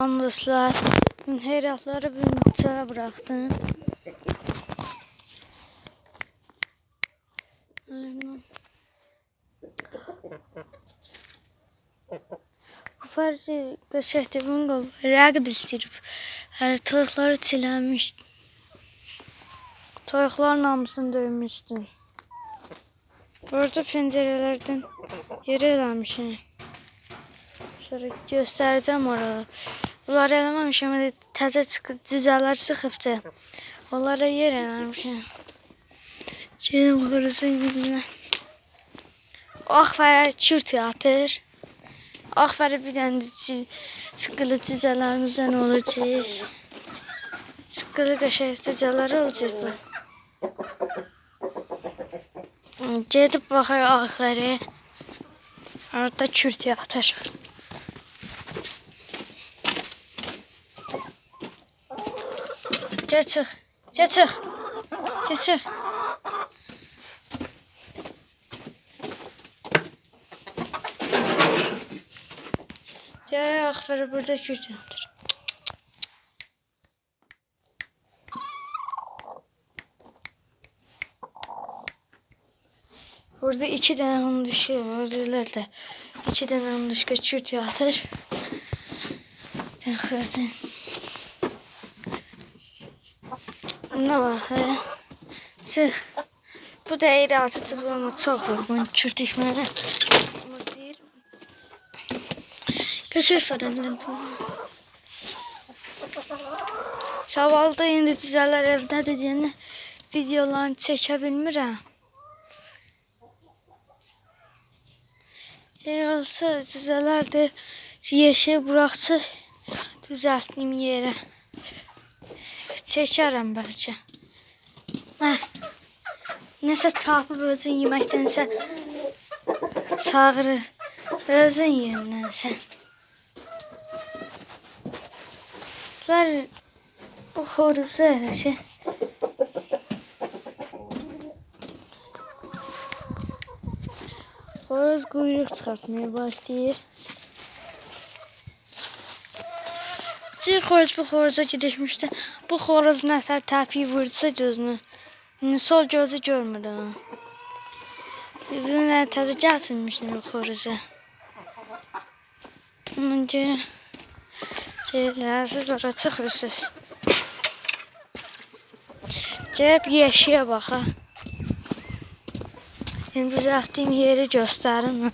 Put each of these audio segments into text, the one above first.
Dostlar. Ben heyratları bir mutfağa bıraktım. Göçekte bunu rəqib istəyirib. Hər toyuqları çiləmişdim. Toyuqlar namusunu döymüşdüm. Burada pəncərələrdən yer eləmişim. Şöyle göstereceğim oraları. Bunları eləməmişəm. Elə təzə çıxıb cüzələr çıxıbdı. Onlara yer eləmişəm. Gedim xırızın dibinə. Axfərə kür teatr. Axfərə bir dənə də sıqqılı cüzələrimizdən olacaq. Sıqqılı qəşəng cüzələr olacaq bu. Gedib baxaq Axfərə. Orada kür teatr. Gel çık. Gel çık. Gel çık. Gel aferin burada çocuğumdur. Burada iki tane hunduşu var. İki tane hunduşka çürt yatır. Ben kırdım. Buna bak he. Çık. Bu da eğri altı tıbı ama çok yorgun. Çürtüşmeye. Köşe falan bu. Şavalda indi düzələr evdədir deyəni videolarını çəkə bilmirəm. Eğer olsa düzələr də yeşil buraxsa düzəltdiyim yerə çəkərəm bəlkə. Hə. Nəsə tapıb özün yeməkdənsə çağırır. Özün yeməkdənsə. Bunlar bu xoruzu elə şey. Xoruz quyruq çıxartmaya başlayır. Bir xoruz bu xoruza girişmişdi. Bu xoruz nətər təpiyi vursa gözünü. İndi sol gözü görmür onu. Bir-birinə təzə gətirmişdim bu xoruzu. Önce şeyler siz ora çıxırsınız. Gəlib yeşiyə baxa. Şimdi düzəltdiyim yeri göstərim.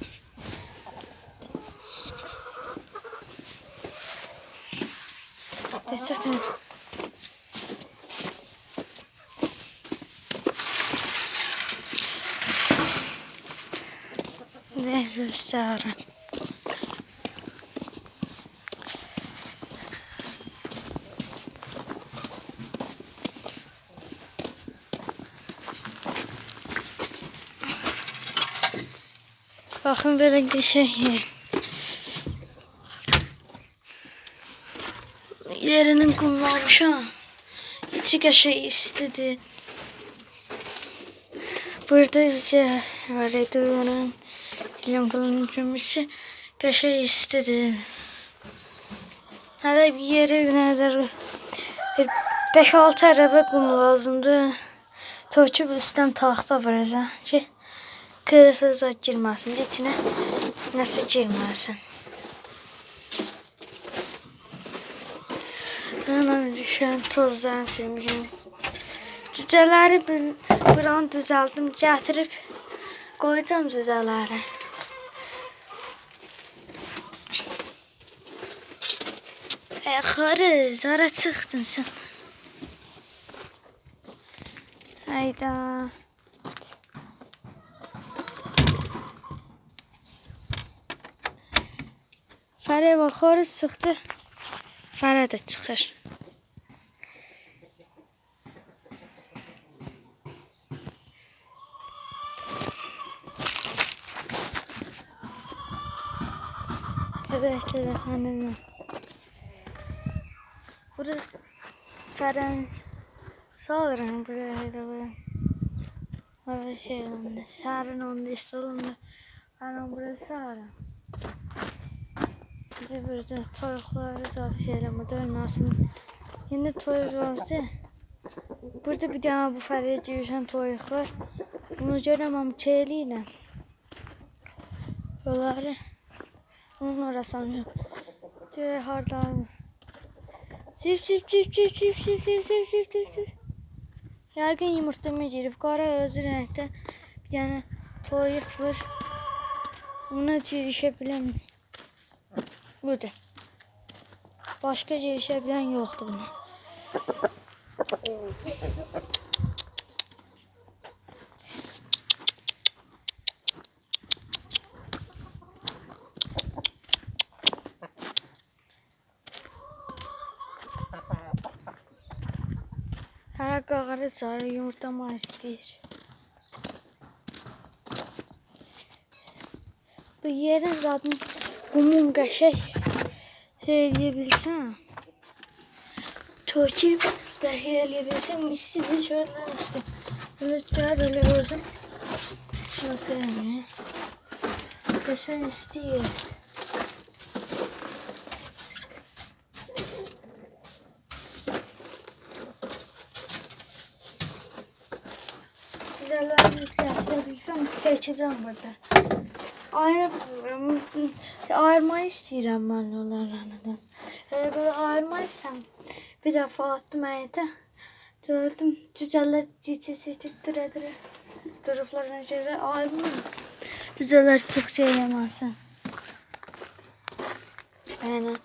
Gerçekten. Ne göstereyim. Bakın böyle bir şey. Yerinin kumlarmış ha. İçi şey istedi. Burada öyle duruyorum. Milyon kullanmışı köşe istedi. Hadi bir yere nedir? 5-6 araba kum lazımdı. Toçup üstten tahta vereceğim ki kırısı zat girmesin. İçine nasıl girmesin. Düşen tozdan silmişim. Cücələri bir, an düzəldim, gətirib qoyacağım cücələri. E, xarı, zara çıxdın sən. Hayda. Fərə bax, xarı çıxdı. Fərə də çıxır. Arkadaşlar efendim. Burası Ferenc Sağırın buraya da böyle. Şey onda. Sarın onda işte onda. Ama burası Sağırın. Bir burada toyukları tavsiye ederim. Burada oynasın. Yeni toyuk varsa Burada bir tane bu fareci yürüyen toyuk var. Bunu göremem çeliyle. Yolları. Onun orasını. Görək hardan. Sif sif sif sif sif sif sif sif sif sif sif. Yəqin yumurtama girib. Qara özü rəngdə bir dənə toyuq var. Buna girişə biləm. Burada. Başqa girişə bilən buna. sarı yumurta maskir. Bu yerin zaten kumun qəşək eləyə bilsən. Töküb qəhə eləyə bilsən, isti bir şöyle isti. Böyle daha böyle olsun. Bakayım ya. Qəşən istiyor. ayarlarını yükseltebilsem seçeceğim burada. Ayrı ayırmayı istiyorum ben onlardan. Eğer böyle ayırmaysam bir defa attım ayete. Gördüm cüceler cici cici dire dire durupların üzeri ayırmıyorum. Cüceler çok şey yemezsin. Yani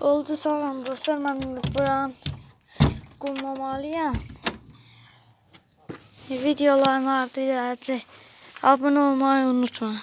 oldu sanırım dostlar ben buranın kurmamalıyım. Videoların ardıyla abone olmayı unutma.